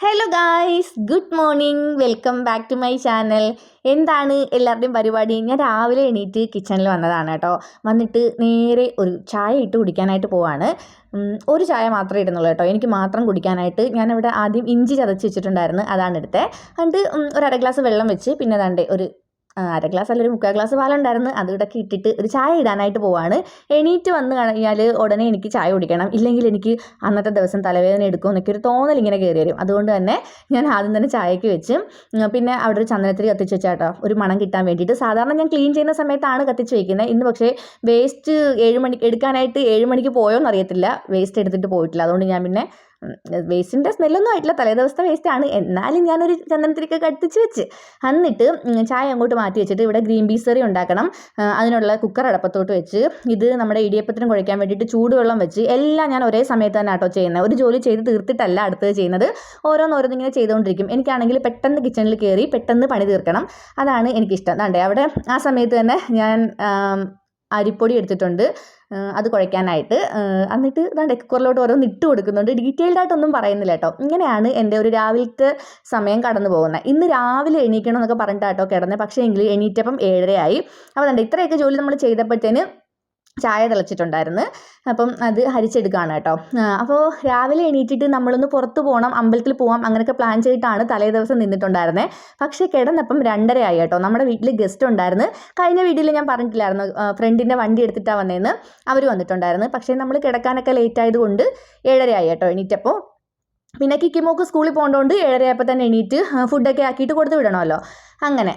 Hello guys good morning welcome back to my channel എന്താണ് എല്ലാവരുടെയും പരിപാടി? ഞാൻ രാവിലെ എണീറ്റ് കിച്ചണിൽ വന്നതാണ് കേട്ടോ. വന്നിട്ട് നേരെ ഒരു ചായ ഇട്ട് കുടിക്കാനായിട്ട് പോവാണ്. ഒരു ചായ മാത്രമേ ഇടുന്നുള്ളൂ കേട്ടോ. എനിക്ക് മാത്രം കുടിക്കാനായിട്ട് ഞാനിവിടെ ആദ്യം ഇഞ്ചി ചതച്ച് വെച്ചിട്ടുണ്ടായിരുന്നു. അതാണ് എടുത്തത് എന്നിട്ട് ഒരു അര ഗ്ലാസ് വെള്ളം വെച്ച് പിന്നെ ദാണ്ടേ ഒരു അര ഗ്ലാസ് അല്ല ഒരു മുക്കാൽ ഗ്ലാസ് പാലുണ്ടായിരുന്നു. ഇടയ്ക്ക് ഇട്ടിട്ട് ഒരു ചായ ഇടാനായിട്ട് പോവാണ്. എണീറ്റ് വന്ന് കഴിഞ്ഞാൽ ഉടനെ എനിക്ക് ചായ കുടിക്കണം. ഇല്ലെങ്കിൽ എനിക്ക് അന്നത്തെ ദിവസം തലവേദന എടുക്കും എന്നൊക്കെ ഒരു തോന്നൽ ഇങ്ങനെ കയറി വരും. അതുകൊണ്ട് തന്നെ ഞാൻ ആദ്യം തന്നെ ചായക്ക് വെച്ച് പിന്നെ അവിടെ ഒരു ചന്ദനത്തിരി കത്തിച്ച് വെച്ചാട്ടോ ഒരു മണം കിട്ടാൻ വേണ്ടിയിട്ട്. സാധാരണ ഞാൻ ക്ലീൻ ചെയ്യുന്ന സമയത്താണ് കത്തിച്ച് വയ്ക്കുന്നത് ഇന്ന് പക്ഷേ വേസ്റ്റ് ഏഴ് മണി എടുക്കാനായിട്ട് ഏഴ് മണിക്ക് പോയോ അറിയത്തില്ല വേസ്റ്റ് എടുത്തിട്ട് പോയിട്ടില്ല. അതുകൊണ്ട് ഞാൻ പിന്നെ വേസ്റ്റിന്റെ സ്മെല്ലൊന്നും ആയിട്ടില്ല. തലേ ദിവസത്തെ വേസ്റ്റ് ആണ്. എന്നാലും ഞാനൊരു ചന്ദനത്തിരിക്ക് കടുത്തിച്ച് വെച്ച്. എന്നിട്ട് ചായ അങ്ങോട്ട് മാറ്റി വെച്ചിട്ട് ഇവിടെ ഗ്രീൻ പീസ് കറി ഉണ്ടാക്കണം. അതിനുള്ള കുക്കർ അടപ്പത്തോട്ട് വെച്ച്. ഇത് നമ്മുടെ ഇടിയപ്പത്തിന് കുഴയ്ക്കാൻ വേണ്ടിയിട്ട് ചൂടുവെള്ളം വെച്ച് എല്ലാം ഞാൻ ഒരേ സമയത്ത് തന്നെ ആട്ടോ ചെയ്യുന്നത്. ഒരു ജോലി ചെയ്ത് തീർത്തിട്ടല്ല അടുത്തത് ചെയ്യുന്നത്. ഓരോന്നോരോന്നിങ്ങനെ ചെയ്തുകൊണ്ടിരിക്കും എനിക്കാണെങ്കിൽ പെട്ടെന്ന് കിച്ചണിൽ കയറി പെട്ടെന്ന് പണി തീർക്കണം. അതാണ് എനിക്കിഷ്ടം. അതാണ്ടേ അവിടെ ആ സമയത്ത് തന്നെ ഞാൻ അരിപ്പൊടി എടുത്തിട്ടുണ്ട്. അത് കുഴയ്ക്കാനായിട്ട് എന്നിട്ട് ഇതാണ്ട് കുക്കറിലോട്ട് ഓരോന്ന് ഇട്ട് കൊടുക്കുന്നുണ്ട്. ഡീറ്റെയിൽഡ് ആയിട്ടൊന്നും പറയുന്നില്ല കേട്ടോ. ഇങ്ങനെയാണ് എന്റെ ഒരു രാവിലത്തെ സമയം കടന്നു പോകുന്നത്. ഇന്ന് രാവിലെ എണീക്കണം എന്നൊക്കെ പറഞ്ഞിട്ടാട്ടോ കിടന്നത് പക്ഷേ എങ്കിൽ എണീറ്റപ്പം ഏഴരയായി. അപ്പോൾ അതുകൊണ്ട് ഇത്രയൊക്കെ ജോലി നമ്മൾ ചെയ്തപ്പോഴത്തേന് ചായ തിളച്ചിട്ടുണ്ടായിരുന്നു. അപ്പം അത് ഹരിച്ചെടുക്കുകയാണ് കേട്ടോ. അപ്പോൾ രാവിലെ എണീറ്റിട്ട് നമ്മളൊന്ന് പുറത്ത് പോകണം അമ്പലത്തിൽ പോകാം അങ്ങനെയൊക്കെ പ്ലാൻ ചെയ്തിട്ടാണ് തലേ ദിവസം നിന്നിട്ടുണ്ടായിരുന്നത് പക്ഷേ കിടന്നപ്പം രണ്ടര ആയി കേട്ടോ. നമ്മുടെ വീട്ടിൽ ഗസ്റ്റ് ഉണ്ടായിരുന്നു. കഴിഞ്ഞ വീട്ടിൽ ഞാൻ പറഞ്ഞിട്ടില്ലായിരുന്നു ഫ്രണ്ടിന്റെ വണ്ടി എടുത്തിട്ടാണ് വന്നതെന്ന് അവർ വന്നിട്ടുണ്ടായിരുന്നു. പക്ഷേ നമ്മൾ കിടക്കാനൊക്കെ ലേറ്റ് ആയതുകൊണ്ട് ഏഴര ആയി കേട്ടോ എണീറ്റപ്പോൾ പിന്നെ കിക്കിമോക്ക് സ്കൂളിൽ പോകേണ്ടതുകൊണ്ട് ഏഴരയപ്പോൾ തന്നെ എണീറ്റ് ഫുഡൊക്കെ ആക്കിയിട്ട് കൊടുത്ത് വിടണമല്ലോ. അങ്ങനെ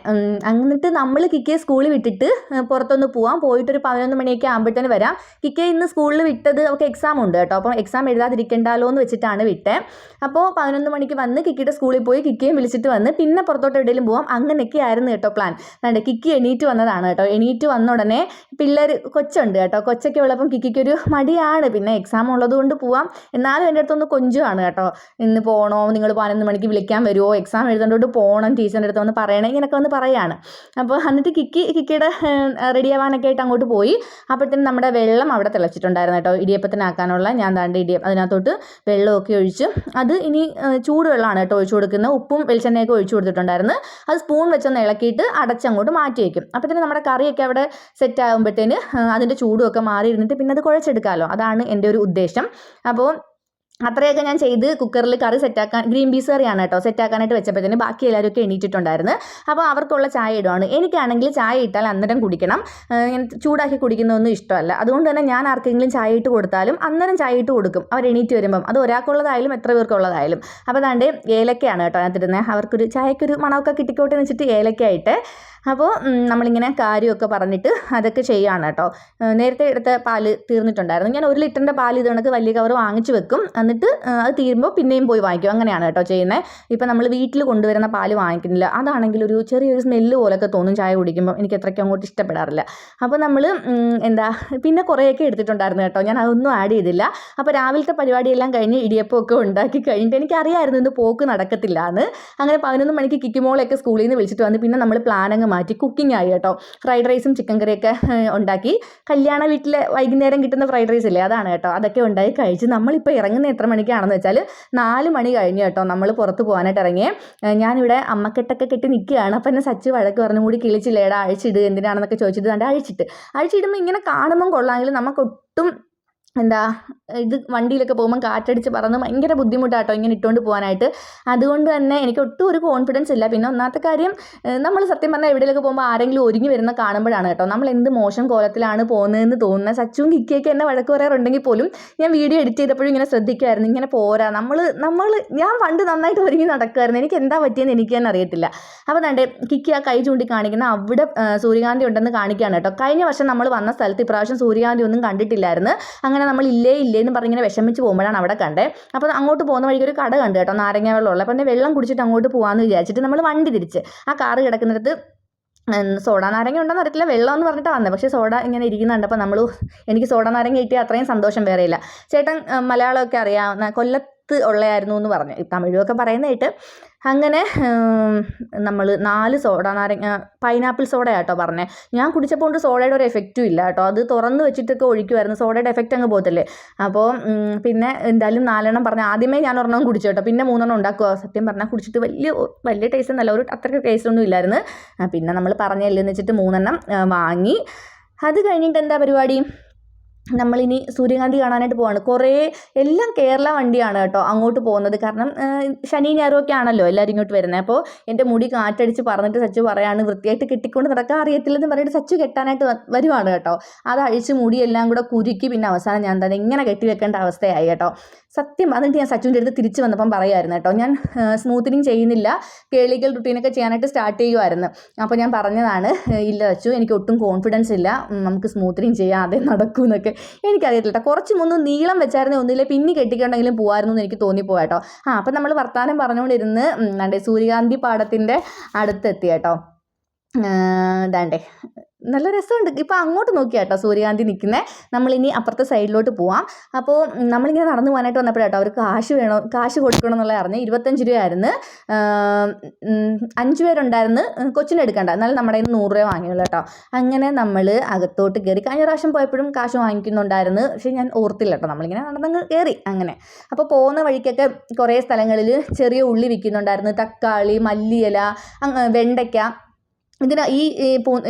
എന്നിട്ട് നമ്മൾ കിക്കയെ സ്കൂളിൽ വിട്ടിട്ട് പുറത്തൊന്ന് പോവാം. പോയിട്ടൊരു പതിനൊന്ന് മണിയൊക്കെ ആകുമ്പോഴത്തേന് വരാം. കിക്കയെ ഇന്ന് സ്കൂളിൽ വിട്ടത് അവൾക്ക് എക്സാം ഉണ്ട് കേട്ടോ. അപ്പോൾ എക്സാം എഴുതാതിരിക്കണ്ടല്ലോ എന്ന് വെച്ചിട്ടാണ് വിട്ടേ. അപ്പോൾ പതിനൊന്ന് മണിക്ക് വന്ന് കിക്കിയുടെ സ്കൂളിൽ പോയി കിക്കിയും വിളിച്ചിട്ട് വന്ന് പിന്നെ പുറത്തോട്ട് എവിടെയും പോവാം. അങ്ങനെയൊക്കെ ആയിരുന്നു കേട്ടോ പ്ലാൻ വേണ്ട കിക്കി എണീറ്റ് വന്നതാണ് കേട്ടോ. എണീറ്റ് വന്ന ഉടനെ പിള്ളേർ കൊച്ചുണ്ട് കേട്ടോ. കൊച്ചൊക്കെ ഉള്ളപ്പം കിക്കിക്കൊരു മടിയാണ്. പിന്നെ എക്സാം ഉള്ളത് കൊണ്ട് പോവാം. എന്നാലും എന്റെ അടുത്തൊന്ന് കൊഞ്ചുമാണ് കേട്ടോ. ഇന്ന് പോകണോ നിങ്ങൾ പതിനൊന്ന് മണിക്ക് വിളിക്കാൻ വരുമോ എക്സാം എഴുതേണ്ടോട്ട് പോകണം ടീച്ചറിന്റെ അടുത്ത് വന്ന് പറയണേ ഇങ്ങനെയൊക്കെ വന്ന് പറയാണ്. അപ്പോൾ എന്നിട്ട് കിക്കി കിക്കിയുടെ റെഡി ആവാനൊക്കെ ആയിട്ട് അങ്ങോട്ട് പോയി. അപ്പോഴത്തേനും നമ്മുടെ വെള്ളം അവിടെ തിളച്ചിട്ടുണ്ടായിരുന്നു കേട്ടോ. ഇടിയപ്പത്തിനാക്കാനുള്ള ഞാൻ താണ്ട് ഇടിയ അതിനകത്തോട്ട് വെള്ളമൊക്കെ ഒഴിച്ച്. അത് ഇനി ചൂടുവെള്ളമാണ് കേട്ടോ ഒഴിച്ചു കൊടുക്കുന്നത്. ഉപ്പും വെളിച്ചെണ്ണയൊക്കെ ഒഴിച്ചു കൊടുത്തിട്ടുണ്ടായിരുന്നു. അത് സ്പൂൺ വെച്ചൊന്ന് ഇളക്കിയിട്ട് അടച്ചങ്ങോട്ട് മാറ്റി വയ്ക്കും അപ്പോഴത്തേനും നമ്മുടെ കറിയൊക്കെ അവിടെ സെറ്റ് ആകുമ്പോഴത്തേന് അതിന്റെ ചൂടുമൊക്കെ മാറി ഇരുന്നിട്ട് പിന്നെ അത് കുഴച്ചെടുക്കാമല്ലോ അതാണ് എന്റെ ഒരു ഉദ്ദേശം. അപ്പോൾ അത്രയൊക്കെ ഞാൻ ചെയ്ത് കുക്കറിൽ കറി സെറ്റാക്കാൻ ഗ്രീൻ പീസ് കറിയാണ് കേട്ടോ സെറ്റാക്കാനായിട്ട് വെച്ചപ്പോഴത്തേന് ബാക്കി എല്ലാവരും ഒക്കെ എണീറ്റിട്ടുണ്ടായിരുന്നു. അപ്പോൾ അവർക്കുള്ള ചായ ഇടുവാണ്. എനിക്കാണെങ്കിൽ ചായ ഇട്ടാൽ അന്നേരം കുടിക്കണം. ഇങ്ങനെ ചൂടാക്കി കുടിക്കുന്നതൊന്നും ഇഷ്ടമല്ല. അതുകൊണ്ട് തന്നെ ഞാൻ ആർക്കെങ്കിലും ചായ ഇട്ട് കൊടുത്താലും അന്നേരം ചായ ഇട്ട് കൊടുക്കും. അവർ എണീറ്റ് വരുമ്പം. അത് ഒരാൾക്കുള്ളതായാലും എത്ര പേർക്കുള്ളതായാലും. അപ്പോൾ അതാണ്ട് ഏലക്കയാണ് കേട്ടോ അതിനകത്തിരുന്നത് അവർക്കൊരു ചായക്കൊരു മണമൊക്കെ കിട്ടിക്കോട്ടെ എന്ന് വെച്ചിട്ട് ഏലക്കയായിട്ട്. അപ്പോൾ നമ്മളിങ്ങനെ കാര്യമൊക്കെ പറഞ്ഞിട്ട് അതൊക്കെ ചെയ്യുകയാണ് കേട്ടോ. നേരത്തെ എടുത്ത പാൽ തീർന്നിട്ടുണ്ടായിരുന്നു. ഞാൻ ഒരു ലിറ്ററിന്റെ പാൽ ഇത് കണക്ക് വലിയ കവർ വാങ്ങിച്ചു വെക്കും. എന്നിട്ട് അത് തീരുമ്പോൾ പിന്നെയും പോയി വാങ്ങിക്കും. അങ്ങനെയാണ് കേട്ടോ ചെയ്യുന്നത് ഇപ്പം നമ്മൾ വീട്ടിൽ കൊണ്ടുവരുന്ന പാൽ വാങ്ങിക്കുന്നില്ല. അതാണെങ്കിൽ ഒരു ചെറിയൊരു സ്മെല്ല് പോലൊക്കെ തോന്നും ചായ കുടിക്കുമ്പോൾ എനിക്ക് അത്രയ്ക്ക് അങ്ങോട്ട് ഇഷ്ടപ്പെടാറില്ല. അപ്പോൾ നമ്മൾ എന്താ പിന്നെ കുറേയൊക്കെ എടുത്തിട്ടുണ്ടായിരുന്നു കേട്ടോ. ഞാൻ അതൊന്നും ആഡ് ചെയ്തില്ല. അപ്പോൾ രാവിലത്തെ പരിപാടിയെല്ലാം കഴിഞ്ഞ് ഇടിയപ്പമൊക്കെ ഉണ്ടാക്കി കഴിഞ്ഞിട്ട് എനിക്കറിയായിരുന്നു ഇന്ന് പോക്ക് നടക്കത്തില്ല എന്ന് അങ്ങനെ പതിനൊന്ന് മണിക്ക് കിക്കിമോളൊക്കെ സ്കൂളിൽ നിന്ന് വിളിച്ചിട്ട് വന്ന് പിന്നെ നമ്മൾ പ്ലാൻ അങ്ങ് മാറ്റി കുക്കിംഗ് ആയി കേട്ടോ. ഫ്രൈഡ് റൈസും ചിക്കൻ കറിയൊക്കെ ഉണ്ടാക്കി. കല്യാണ വീട്ടിലെ വൈകുന്നേരം കിട്ടുന്ന ഫ്രൈഡ് റൈസ് ഇല്ലേ? അതാണ് കേട്ടോ. അതൊക്കെ ഉണ്ടാക്കി കഴിച്ച് നമ്മളിപ്പോൾ ഇറങ്ങുന്ന എത്ര മണിക്കാണെന്ന് വെച്ചാൽ നാല് മണി കഴിഞ്ഞു കേട്ടോ നമ്മൾ പുറത്ത് പോകാനായിട്ട് ഇറങ്ങിയേ. ഞാനിവിടെ അമ്മക്കെട്ടൊക്കെ കെട്ടി നിൽക്കുകയാണ്. അപ്പം എന്നെ സച്ച് വഴക്ക് പറഞ്ഞു കൂടി കിളിച്ചില്ലേടാ അഴിച്ചിട് എന്തിനാണെന്നൊക്കെ ചോദിച്ചിട്ട് കണ്ട് അഴിച്ചിട്ട്. അഴിച്ചിടുമ്പോൾ ഇങ്ങനെ കാണുമ്പം കൊള്ളാമെങ്കിലും നമുക്കൊട്ടും എന്താ ഇത് വണ്ടിയിലൊക്കെ പോകുമ്പോൾ കാറ്റടിച്ച് പറന്ന് ഭയങ്കര ബുദ്ധിമുട്ടാട്ടോ ഇങ്ങനെ ഇട്ടുകൊണ്ട് പോകാനായിട്ട് അതുകൊണ്ട് തന്നെ എനിക്ക് ഒട്ടും ഒരു കോൺഫിഡൻസ് ഇല്ല. പിന്നെ ഒന്നാമത്തെ കാര്യം നമ്മൾ സത്യം പറഞ്ഞാൽ എവിടെയൊക്കെ പോകുമ്പോൾ ആരെങ്കിലും ഒരുങ്ങി വരുന്ന കാണുമ്പോഴാണ് കേട്ടോ. നമ്മൾ എന്ത് മോശം കോലത്തിലാണ് പോകുന്നതെന്ന് തോന്നുന്നത് സച്ചും കിക്കിയൊക്കെ എന്നെ വഴക്ക് പറയാറുണ്ടെങ്കിൽ പോലും ഞാൻ വീഡിയോ എഡിറ്റ് ചെയ്തപ്പോഴും ഇങ്ങനെ ശ്രദ്ധിക്കുമായിരുന്നു ഇങ്ങനെ പോരാ. നമ്മൾ നമ്മൾ ഞാൻ പണ്ട് നന്നായിട്ട് ഒരുങ്ങി നടക്കുമായിരുന്നു എനിക്ക് എന്താ പറ്റിയെന്ന് എനിക്ക് തന്നെ അറിയത്തില്ല. അപ്പോൾ തന്നെ കിക്കി ആ കൈ ചൂണ്ടി കാണിക്കുന്ന അവിടെ സൂര്യകാന്തി ഉണ്ടെന്ന് കാണിക്കുകയാണ് കേട്ടോ. കഴിഞ്ഞ വർഷം നമ്മൾ വന്ന സ്ഥലത്ത് ഇപ്രാവശ്യം സൂര്യകാന്തി ഒന്നും കണ്ടിട്ടില്ലായിരുന്നു. അങ്ങനെ നമ്മൾ ഇല്ലേ ഇല്ലേ എന്ന് പറഞ്ഞിങ്ങനെ വിഷമിച്ച് പോകുമ്പോഴാണ് അവിടെ കണ്ടേ. അപ്പോൾ അങ്ങോട്ട് പോകുന്ന വഴിക്ക് ഒരു കട കണ്ടു കേട്ടോ നാരങ്ങ വെള്ളമുള്ള. പിന്നെ വെള്ളം കുടിച്ചിട്ട് അങ്ങോട്ട് പോകാമെന്ന് വിചാരിച്ചിട്ട് നമ്മൾ വണ്ടി തിരിച്ച്. ആ കാറ് കിടക്കുന്നിടത്ത് സോഡ നാരങ്ങ ഉണ്ടെന്ന് അറിയത്തില്ല വെള്ളം എന്ന് പറഞ്ഞിട്ടാണ് വന്നത് പക്ഷേ സോഡ ഇങ്ങനെ ഇരിക്കുന്നുണ്ട് അപ്പോൾ നമ്മൾ എനിക്ക് സോഡ നാരങ്ങ കിട്ടിയ അത്രയും സന്തോഷം വേറെയില്ല. ചേട്ടൻ മലയാളമൊക്കെ അറിയാവുന്ന കൊല്ലത്ത് മസ്ത് ഉള്ളതായിരുന്നു എന്ന് പറഞ്ഞു. തമിഴൊക്കെ പറയുന്നതായിട്ട് അങ്ങനെ നമ്മൾ നാല് സോഡ നാരങ്ങ പൈനാപ്പിൾ സോഡ കേട്ടോ പറഞ്ഞത് ഞാൻ കുടിച്ചപ്പോൾ കൊണ്ട് സോഡയുടെ ഒരു എഫക്റ്റും ഇല്ല കേട്ടോ. അത് തുറന്ന് വെച്ചിട്ടൊക്കെ ഒഴിക്കുമായിരുന്നു സോഡയുടെ എഫക്റ്റ് അങ്ങ് പോകത്തില്ലേ? അപ്പോൾ പിന്നെ എന്തായാലും നാലെണ്ണം പറഞ്ഞ. ആദ്യമേ ഞാൻ ഒരെണ്ണം കുടിച്ചു കേട്ടോ. പിന്നെ മൂന്നെണ്ണം ഉണ്ടാക്കുക സത്യം പറഞ്ഞാൽ കുടിച്ചിട്ട് വലിയ വലിയ ടേസ്റ്റ് നല്ല ഒരു അത്രയ്ക്ക് ടേസ്റ്റ് ഒന്നും ഇല്ലായിരുന്നു. പിന്നെ നമ്മൾ പറഞ്ഞല്ലെന്ന് വെച്ചിട്ട് മൂന്നെണ്ണം വാങ്ങി. അത് കഴിഞ്ഞിട്ട് എന്താ പരിപാടി? നമ്മളിനി സൂര്യകാന്തി കാണാനായിട്ട് പോവാണ്. കുറേ എല്ലാം കേരള വണ്ടിയാണ് കേട്ടോ അങ്ങോട്ട് പോകുന്നത്. കാരണം ശനി ഞായറൊക്കെ ആണല്ലോ എല്ലാവരും ഇങ്ങോട്ട് വരുന്നത് അപ്പോൾ എന്റെ മുടി കാറ്റടിച്ച് പറഞ്ഞിട്ട് സച്ചു പറയാണ് വൃത്തിയായിട്ട് കെട്ടിക്കൊണ്ട് നടക്കാൻ അറിയത്തില്ലെന്ന് പറഞ്ഞിട്ട് സച്ചു കെട്ടാനായിട്ട് വരുവാണ് കേട്ടോ. അത് അഴിച്ച് മുടിയെല്ലാം കൂടെ കുരുക്കി പിന്നെ അവസാനം ഞാൻ തന്നെ ഇങ്ങനെ കെട്ടി വെക്കേണ്ട അവസ്ഥയായി കേട്ടോ. സത്യം എന്നിട്ട് ഞാൻ സച്ചുവിന്റെ അടുത്ത് തിരിച്ച് വന്നപ്പം പറയുമായിരുന്നു കേട്ടോ. ഞാൻ സ്മൂത്തനിങ് ചെയ്യുന്നില്ല. കേളികൾ റുട്ടീനൊക്കെ ചെയ്യാനായിട്ട് സ്റ്റാർട്ട് ചെയ്യുമായിരുന്നു അപ്പോൾ ഞാൻ പറഞ്ഞതാണ് ഇല്ല സച്ചു എനിക്ക് ഒട്ടും കോൺഫിഡൻസ് ഇല്ല. നമുക്ക് സ്മൂത്തനിങ് ചെയ്യാം അതേ നടക്കൂ എന്നൊക്കെ എനിക്കറിയത്തില്ല. കുറച്ച് മുന്ന് നീളം വെച്ചായിരുന്നു ഒന്നില്ലേ പിന്നെ കെട്ടിക്കണ്ടെങ്കിലും പോകായിരുന്നു എന്ന് എനിക്ക് തോന്നിപ്പോയി കേട്ടോ. ആ അപ്പം നമ്മൾ വർത്തമാനം പറഞ്ഞുകൊണ്ടിരുന്ന് എന്താണ്ട് സൂര്യകാന്തി പാടത്തിന്റെ അടുത്തെത്തി കേട്ടോ. ദാണ്ടെ. നല്ല രസമുണ്ട്. ഇപ്പോൾ അങ്ങോട്ട് നോക്കിയാ കേട്ടോ സൂര്യകാന്തി നിൽക്കുന്നത് നമ്മളിനി അപ്പുറത്തെ സൈഡിലോട്ട് പോവാം. അപ്പോൾ നമ്മളിങ്ങനെ നടന്നു പോകാനായിട്ട് വന്നപ്പോഴാട്ടോ അവർ കാശ് വേണോ കാശ് കൊടുക്കണം എന്നുള്ള അറിഞ്ഞ് ഇരുപത്തഞ്ച് രൂപയായിരുന്നു. അഞ്ച് പേരുണ്ടായിരുന്നു. കൊച്ചിന് എടുക്കണ്ട. എന്നാലും നമ്മുടെ കയ്യിൽ നൂറ് രൂപ വാങ്ങിയുള്ളൂ കേട്ടോ. അങ്ങനെ നമ്മൾ അകത്തോട്ട് കയറി കഴിഞ്ഞ പ്രാവശ്യം പോയപ്പോഴും കാശ് വാങ്ങിക്കുന്നുണ്ടായിരുന്നു. പക്ഷേ ഞാൻ ഓർത്തില്ല കേട്ടോ. നമ്മളിങ്ങനെ നടന്നങ്ങ് കയറി അങ്ങനെ. അപ്പോൾ പോകുന്ന വഴിക്കൊക്കെ കുറേ സ്ഥലങ്ങളിൽ ചെറിയ ഉള്ളി വിൽക്കുന്നുണ്ടായിരുന്നു. തക്കാളി മല്ലിയില വെണ്ടയ്ക്ക ഇതിന് ഈ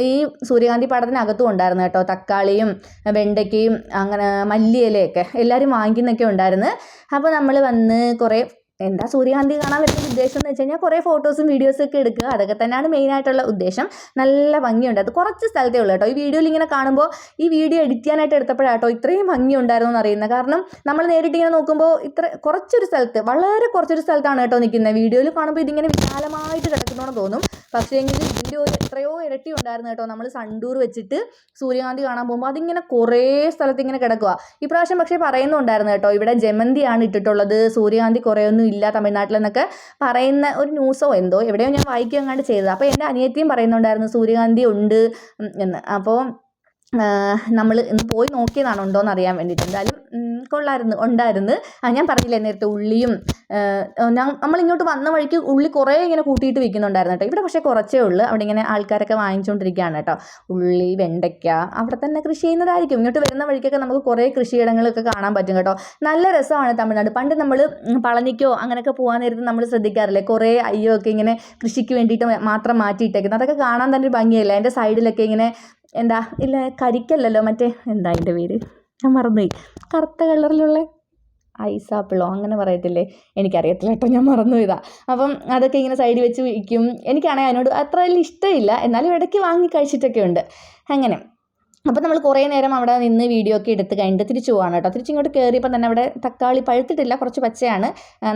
ഈ സൂര്യകാന്തി പാടത്തിനകത്തും ഉണ്ടായിരുന്നു കേട്ടോ. തക്കാളിയും വെണ്ടയ്ക്കയും അങ്ങനെ മല്ലിയിലയൊക്കെ എല്ലാവരും വാങ്ങിക്കുന്നൊക്കെ ഉണ്ടായിരുന്നു. അപ്പോൾ നമ്മൾ വന്ന് കുറേ എന്താ സൂര്യകാന്തി കാണാൻ വരുന്ന ഉദ്ദേശം എന്ന് വെച്ച് കഴിഞ്ഞാൽ കുറേ ഫോട്ടോസും വീഡിയോസും ഒക്കെ എടുക്കുക. അതൊക്കെ തന്നെയാണ് മെയിൻ ആയിട്ടുള്ള ഉദ്ദേശം. നല്ല ഭംഗിയുണ്ട്. അത് കുറച്ച് സ്ഥലത്തേ ഉള്ളൂ കേട്ടോ. ഈ വീഡിയോയിൽ ഇങ്ങനെ കാണുമ്പോൾ ഈ വീഡിയോ എഡിറ്റ് ചെയ്യാനായിട്ട് എടുത്തപ്പോഴാട്ടോ ഇത്രയും ഭംഗി ഉണ്ടായിരുന്നു എന്ന് അറിയുന്നത്. കാരണം നമ്മൾ നേരിട്ട് ഇങ്ങനെ നോക്കുമ്പോൾ ഇത്ര കുറച്ചൊരു സ്ഥലത്ത് വളരെ കുറച്ചൊരു സ്ഥലത്താണ് കേട്ടോ നിൽക്കുന്നത്. വീഡിയോയിൽ കാണുമ്പോൾ ഇതിങ്ങനെ വിശാലമായിട്ട് കിടക്കുന്നോന്ന് തോന്നും. പക്ഷേ എങ്കിൽ വീഡിയോ എത്രയോ ഇരട്ടി ഉണ്ടായിരുന്നു കേട്ടോ. നമ്മൾ സണ്ടൂർ വെച്ചിട്ട് സൂര്യകാന്തി കാണാൻ പോകുമ്പോൾ അതിങ്ങനെ കുറേ സ്ഥലത്ത് ഇങ്ങനെ കിടക്കുക. ഇപ്രാവശ്യം പക്ഷേ പറയുന്നുണ്ടായിരുന്നു കേട്ടോ. ഇവിടെ ജമന്തിയാണ് ഇട്ടിട്ടുള്ളത്. സൂര്യകാന്തി കുറേ ഒന്നും ഇല്ല തമിഴ്നാട്ടിലെന്നൊക്കെ പറയുന്ന ഒരു ന്യൂസോ എന്തോ എവിടെയോ ഞാൻ വായിക്കുക എങ്ങാണ്ട് ചെയ്തത്. അപ്പോൾ എന്റെ അനിയത്തിയും പറയുന്നുണ്ടായിരുന്നു സൂര്യകാന്തി ഉണ്ട് എന്ന്. അപ്പോൾ നമ്മൾ ഇന്ന് പോയി നോക്കിയതാണ് ഉണ്ടോയെന്ന് അറിയാൻ വേണ്ടിയിട്ട്. എന്തായാലും കൊള്ളായിരുന്നു ഉണ്ടായിരുന്നു. ആ ഞാൻ പറഞ്ഞില്ലേ നേരത്തെ ഉള്ളിയും നമ്മൾ ഇങ്ങോട്ട് വന്ന വഴിക്ക് ഉള്ളി കുറേ ഇങ്ങനെ കൂട്ടിയിട്ട് വിൽക്കുന്നുണ്ടായിരുന്നു കേട്ടോ. ഇവിടെ പക്ഷേ കുറച്ചേ ഉള്ളൂ. അവിടെ ഇങ്ങനെ ആൾക്കാരൊക്കെ വാങ്ങിച്ചുകൊണ്ടിരിക്കുകയാണ് കേട്ടോ. ഉള്ളി വെണ്ടയ്ക്ക അവിടെ തന്നെ കൃഷി ചെയ്യുന്നതായിരിക്കും. ഇങ്ങോട്ട് വരുന്ന വഴിക്കൊക്കെ നമുക്ക് കുറേ കൃഷിയിടങ്ങളൊക്കെ കാണാൻ പറ്റും കേട്ടോ. നല്ല രസമാണ് തമിഴ്നാട്. പണ്ട് നമ്മൾ പളനിക്കോ അങ്ങനെയൊക്കെ പോകാൻ നേരത്ത് നമ്മൾ ശ്രദ്ധിക്കാറില്ലേ? കുറേ അയ്യോ ഒക്കെ ഇങ്ങനെ കൃഷിക്ക് വേണ്ടിയിട്ട് മാത്രം മാറ്റിയിട്ടേക്കുന്നത് അതൊക്കെ കാണാൻ തന്നെ ഒരു ഭംഗിയല്ലേ? അതിന്റെ സൈഡിലൊക്കെ ഇങ്ങനെ എന്താ? ഇല്ല കരിക്കല്ലല്ലോ മറ്റേ? എന്താ അതിന്റെ പേര്? ഞാൻ മറന്നുപോയി. കറുത്ത കളറിലുള്ള ഐസാപ്പിളോ അങ്ങനെ പറയത്തില്ലേ? എനിക്കറിയത്തില്ല കേട്ടോ ഞാൻ മറന്നു ഇതാ അപ്പം അതൊക്കെ ഇങ്ങനെ സൈഡിൽ വെച്ച് വിൽക്കും. എനിക്കാണെങ്കിൽ അതിനോട് അത്ര വലിയ ഇഷ്ടമില്ല. എന്നാലും ഇടയ്ക്ക് വാങ്ങി കഴിച്ചിട്ടൊക്കെ ഉണ്ട് അങ്ങനെ. അപ്പോൾ നമ്മൾ കുറേ നേരം അവിടെ നിന്ന് വീഡിയോ ഒക്കെ എടുത്ത് കഴിഞ്ഞിട്ട് തിരിച്ചു പോവാണ് കേട്ടോ. തിരിച്ചിങ്ങോട്ട് കയറിയപ്പോൾ തന്നെ അവിടെ തക്കാളി പഴുത്തിട്ടില്ല കുറച്ച് പച്ചയാണ്.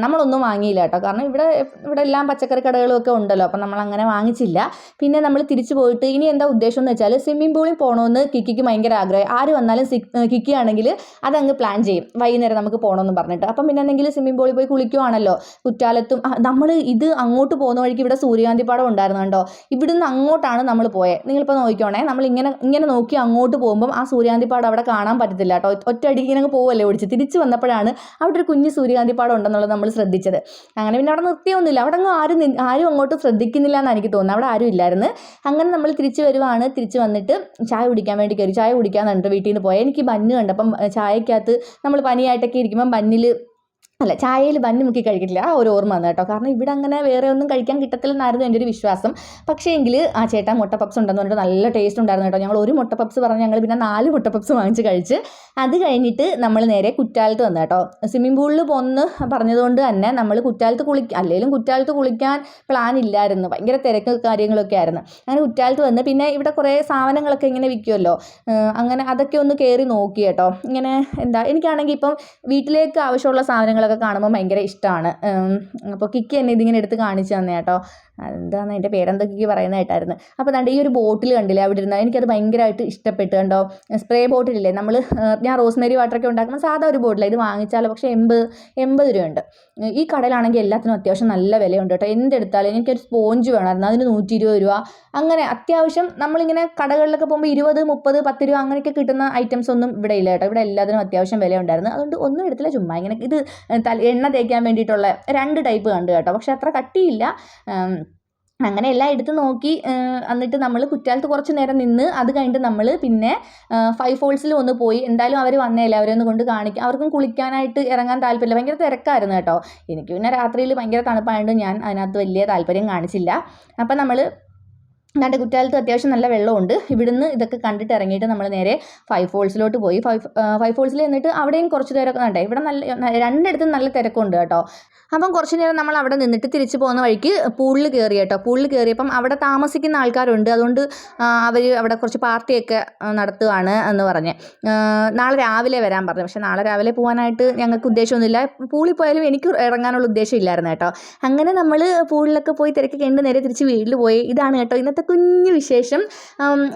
നമ്മളൊന്നും വാങ്ങിയില്ല കേട്ടോ. കാരണം ഇവിടെ ഇവിടെ എല്ലാം പച്ചക്കറി കടകളും ഒക്കെ ഉണ്ടല്ലോ. അപ്പം നമ്മൾ അങ്ങനെ വാങ്ങിച്ചില്ല. പിന്നെ നമ്മൾ തിരിച്ചു പോയിട്ട് ഇനി എന്താ ഉദ്ദേശം എന്ന് വെച്ചാൽ സ്വിമ്മിംഗ് പൂളിൽ പോകണമെന്ന് കിക്കിക്ക് ഭയങ്കര ആഗ്രഹം. ആര് വന്നാലും കിക്കി ആണെങ്കിൽ അതങ്ങ് പ്ലാൻ ചെയ്യും. വൈകുന്നേരം നമുക്ക് പോകണമെന്ന് പറഞ്ഞിട്ട്. അപ്പം പിന്നെ എന്തെങ്കിലും സ്വിമ്മിംഗ് പൂളിൽ പോയി കുളിക്കുവാണല്ലോ. കുറ്റാലത്തും നമ്മൾ ഇത് അങ്ങോട്ട് പോകുന്ന വഴിക്ക് ഇവിടെ സൂര്യകാന്തി പാടം ഉണ്ടായിരുന്നു കേട്ടോ ഇവിടുന്ന് അങ്ങോട്ടാണ് നമ്മൾ പോയത് നിങ്ങളിപ്പോൾ നോക്കിക്കോണേ. നമ്മൾ ഇങ്ങനെ ഇങ്ങനെ നോക്കി അങ്ങോട്ട് പോകുമ്പം ആ സൂര്യാന്തിപ്പാട് അവിടെ കാണാൻ പറ്റത്തില്ല കേട്ടോ. ഒറ്റ അടിക്ക് ഇങ്ങനെ പോവല്ലേ ഓടിച്ച്. തിരിച്ച് വന്നപ്പോഴാണ് അവിടെ ഒരു കുഞ്ഞ് സൂര്യാന്തിപ്പാടം ഉണ്ടെന്നുള്ളത് നമ്മൾ ശ്രദ്ധിച്ചത്. അങ്ങനെ പിന്നെ അവിടെ നിർത്തിയൊന്നുമില്ല. അവിടെ അങ്ങ് ആരും ആരും അങ്ങോട്ട് ശ്രദ്ധിക്കുന്നില്ല എന്ന് എനിക്ക് തോന്നുന്നത്. അവിടെ ആരും ഇല്ലായിരുന്നു. അങ്ങനെ നമ്മൾ തിരിച്ച് വരുവാണ്. തിരിച്ച് വന്നിട്ട് ചായ കുടിക്കാൻ വേണ്ടി കയറി. ചായ കുടിക്കാൻ എന്നിട്ട് വീട്ടിൽ നിന്ന് പോയാൽ എനിക്ക് ബന്ന് കണ്ടപ്പം ചായക്കകത്ത് നമ്മൾ പനിയായിട്ടൊക്കെ ഇരിക്കുമ്പം ബന്നിൽ അല്ല ചായയിൽ ബന്ന് മുക്കി കഴിക്കില്ല ആ ഒരു ഓർമ്മ വന്നു കേട്ടോ. കാരണം ഇവിടെ അങ്ങനെ വേറെ ഒന്നും കഴിക്കാൻ കിട്ടത്തില്ലെന്നായിരുന്നു എന്റെ ഒരു വിശ്വാസം. പക്ഷേ എങ്കിൽ ആ ചേട്ടാ മുട്ട പപ്സ് ഉണ്ടെന്ന് പറഞ്ഞിട്ട് നല്ല ടേസ്റ്റ് ഉണ്ടായിരുന്നു കേട്ടോ. ഞങ്ങൾ ഒരു മുട്ട പപ്സ് പറഞ്ഞ് ഞങ്ങൾ പിന്നെ നാല് മുട്ട പപ്സ് വാങ്ങിച്ച് കഴിച്ച് അത് കഴിഞ്ഞിട്ട് നമ്മൾ നേരെ കുറ്റാലത്ത് വന്നു കേട്ടോ. സ്വിമ്മിംഗ് പൂളിൽ പോന്ന് പറഞ്ഞതുകൊണ്ട് തന്നെ നമ്മൾ കുറ്റാലത്ത് കുളിക്കാൻ അല്ലെങ്കിലും കുറ്റാലത്ത് കുളിക്കാൻ പ്ലാൻ ഇല്ലായിരുന്നു. ഭയങ്കര തിരക്ക് കാര്യങ്ങളൊക്കെ ആയിരുന്നു. അങ്ങനെ കുറ്റാലത്ത് വന്ന് പിന്നെ ഇവിടെ കുറേ സാധനങ്ങളൊക്കെ ഇങ്ങനെ വിൽക്കുമല്ലോ അങ്ങനെ അതൊക്കെ ഒന്ന് കയറി നോക്കി കേട്ടോ. ഇങ്ങനെ എന്താ എനിക്കാണെങ്കിൽ ഇപ്പം വീട്ടിലേക്ക് ആവശ്യമുള്ള സാധനങ്ങളൊക്കെ കാണുമ്പോൾ ഭയങ്കര ഇഷ്ടമാണ് അപ്പോൾ കിക്കി എന്നെ ഇതിങ്ങനെ എടുത്ത് കാണിച്ചു തന്നെ കേട്ടോ എന്താണ് അതിന്റെ പേരെന്തൊക്കെ കേട്ടായിരുന്നു. അപ്പോൾ ദാണ്ട് ഈ ഒരു ബോട്ടിൽ കണ്ടില്ലേ അവിടെ ഇരുന്ന എനിക്കത് ഭയങ്കരമായിട്ട് ഇഷ്ടപ്പെട്ടു കണ്ടോ? സ്പ്രേ ബോട്ടിലില്ലേ നമ്മൾ ഞാൻ റോസ്മേരി വാട്ടറൊക്കെ ഉണ്ടാക്കുമ്പോൾ സാധാ ഒരു ബോട്ടിലാണ് ഇത് വാങ്ങിച്ചാൽ പക്ഷേ എൺപത് എൺപത് രൂപയുണ്ട്. ഈ കടയിലാണെങ്കിൽ എല്ലാത്തിനും അത്യാവശ്യം നല്ല വിലയുണ്ട് കേട്ടോ. എന്തെടുത്താലും എനിക്കൊരു സ്പോഞ്ച് വേണമായിരുന്നു അതിന് നൂറ്റി ഇരുപത് രൂപ. അങ്ങനെ അത്യാവശ്യം നമ്മളിങ്ങനെ കടകളിലൊക്കെ പോകുമ്പോൾ ഇരുപത് മുപ്പത് പത്ത് രൂപ അങ്ങനെയൊക്കെ കിട്ടുന്ന ഐറ്റംസ് ഒന്നും ഇവിടെ ഇല്ല കേട്ടോ. ഇവിടെ എല്ലാത്തിനും അത്യാവശ്യം വില ഉണ്ടായിരുന്നു അതുകൊണ്ട് ഒന്നും എടുത്തില്ല ചുമ്മാ ഇങ്ങനെ ഇത് എണ്ണ തേക്കാൻ വേണ്ടിയിട്ടുള്ള രണ്ട് ടൈപ്പ് കണ്ടു കേട്ടോ. പക്ഷേ അത്ര കട്ടിയില്ല. അങ്ങനെ എല്ലാം എടുത്ത് നോക്കി എന്നിട്ട് നമ്മൾ കുറ്റാലത്ത് കുറച്ച് നേരം നിന്ന് അത് കഴിഞ്ഞിട്ട് നമ്മൾ പിന്നെ ഫൈവ് ഫോൾസിൽ ഒന്ന് പോയി എന്തായാലും അവർ വന്നേല്ലേ അവരെ ഒന്ന് കൊണ്ട് കാണിക്കാം അവർക്കും കുളിക്കാനായിട്ട് ഇറങ്ങാൻ താല്പര്യമില്ല. ഭയങ്കര തിരക്കായിരുന്നു കേട്ടോ. എനിക്ക് പിന്നെ രാത്രിയിൽ ഭയങ്കര തണുപ്പായതുകൊണ്ട് ഞാൻ അതിനകത്ത് വലിയ താല്പര്യം കാണിച്ചില്ല. അപ്പം നമ്മൾ രണ്ട് കുറ്റാലത്ത് അത്യാവശ്യം നല്ല വെള്ളമുണ്ട്. ഇവിടുന്ന് ഇതൊക്കെ കണ്ടിട്ട് ഇറങ്ങിയിട്ട് നമ്മൾ നേരെ ഫൈവ് ഫോൾസിലോട്ട് പോയി. ഫൈവ് ഫൈവ് ഫോൾസിൽ നിന്നിട്ട് അവിടെയും കുറച്ച് നേരമൊക്കെ കണ്ടേ. ഇവിടെ നല്ല രണ്ടിടത്തും നല്ല തിരക്കുണ്ട് കേട്ടോ. അപ്പം കുറച്ച് നേരം നമ്മൾ അവിടെ നിന്നിട്ട് തിരിച്ച് പോകുന്ന വഴിക്ക് പൂളിൽ കയറി കേട്ടോ. പൂളിൽ കയറിയപ്പം അവിടെ താമസിക്കുന്ന ആൾക്കാരുണ്ട്. അതുകൊണ്ട് അവർ അവിടെ കുറച്ച് പാർട്ടിയൊക്കെ നടത്തുകയാണ് എന്ന് പറഞ്ഞ്. നാളെ രാവിലെ വരാൻ പറഞ്ഞു. പക്ഷേ നാളെ രാവിലെ പോകാനായിട്ട് ഞങ്ങൾക്ക് ഉദ്ദേശമൊന്നുമില്ല. പൂളിൽ പോയാലും എനിക്ക് ഇറങ്ങാനുള്ള ഉദ്ദേശം ഇല്ലായിരുന്നു കേട്ടോ. അങ്ങനെ നമ്മൾ പൂളിലൊക്കെ പോയി തിരക്കി കണ്ട് നേരെ തിരിച്ച് വീട്ടിൽ പോയി. ഇതാണ് കേട്ടോ ഇന്നത്തെ കുഞ്ഞു വിശേഷം.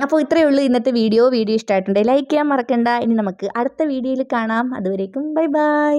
അപ്പോൾ ഇത്രയേ ഉള്ളൂ ഇന്നത്തെ വീഡിയോ. വീഡിയോ ഇഷ്ടമായിട്ടുണ്ടെങ്കിൽ ലൈക്ക് ചെയ്യാൻ മറക്കണ്ട. ഇനി നമുക്ക് അടുത്ത വീഡിയോയിൽ കാണാം. അതുവരേക്കും ബൈ ബൈ.